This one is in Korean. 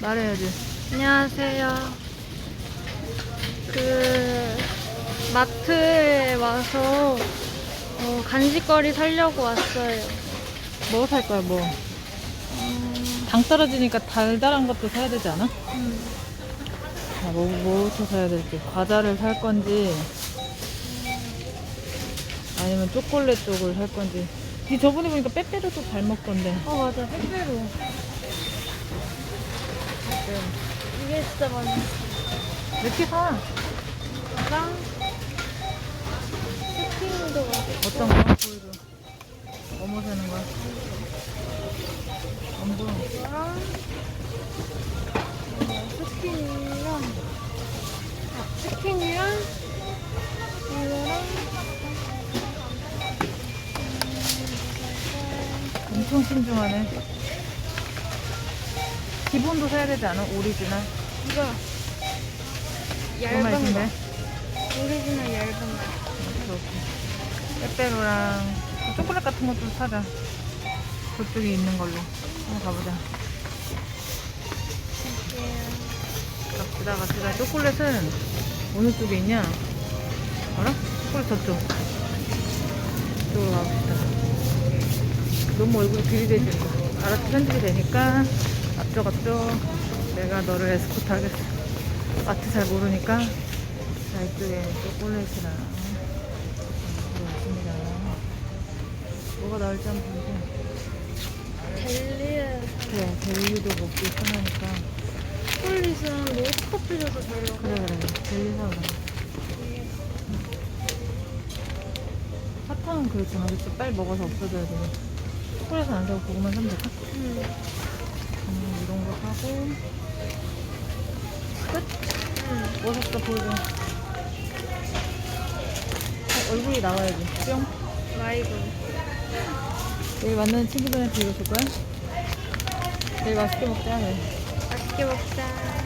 말해야지. 안녕하세요. 그 마트에 와서 어, 간식거리 사려고 왔어요. 뭐 살 거야, 뭐? 당 떨어지니까 달달한 것도 사야 되지 않아? 음, 자, 뭐, 뭐부터 사야 될지. 과자를 살 건지, 아니면 초콜릿 쪽을 살 건지. 니 저번에 보니까 빼빼로도 잘 먹던데. 어 맞아 페페로. 이게 진짜 맛있어. 이렇게 사. 랑 스팅도 맛있어. 어떤 거? 보여줘. 뭐뭐 사는 거야? 안 보여. 랑 어, 스킨이랑 아, 스킨이랑 이거랑 엄청 신중하네. 기본도 사야 되지 않아? 오리지널? 이거 얇은 거. 오리지널 얇은 거. 빼빼로랑 초콜릿 같은 것도 사자. 그쪽에 있는 걸로. 한번 가보자. 갑시다, 갑시다. 초콜릿은 어느 쪽에 있냐? 알아? 초콜릿 저쪽. 이쪽으로 가봅시다. 너무 얼굴이 들이대지. 알아서 편집이 되니까 앞쪽, 앞쪽. 내가 너를 에스코트 하겠어. 마트 잘 모르니까. 자, 이쪽에 초콜릿이랑. 들어왔습니다. 뭐가 나올지 한번 보자. 젤리에 그래, 젤리도 먹기 편하니까. 초콜릿은 로스커피져서 잘 먹어. 그래, 그래. 젤리 사오자. 사탕은 그렇잖아. 그치? 빨리 먹어서 없어져야 되니. 초콜릿은 안 사고 그거만 사면 될까? 응. 사고. 끝? 응. 뭐 샀어? 보여줘. 어, 얼굴이 나와야지. 뿅. 라이브. 내일 만나는 친구들한테 이거 줄 거야? 내일 맛있게 먹자. 네. 맛있게 먹자.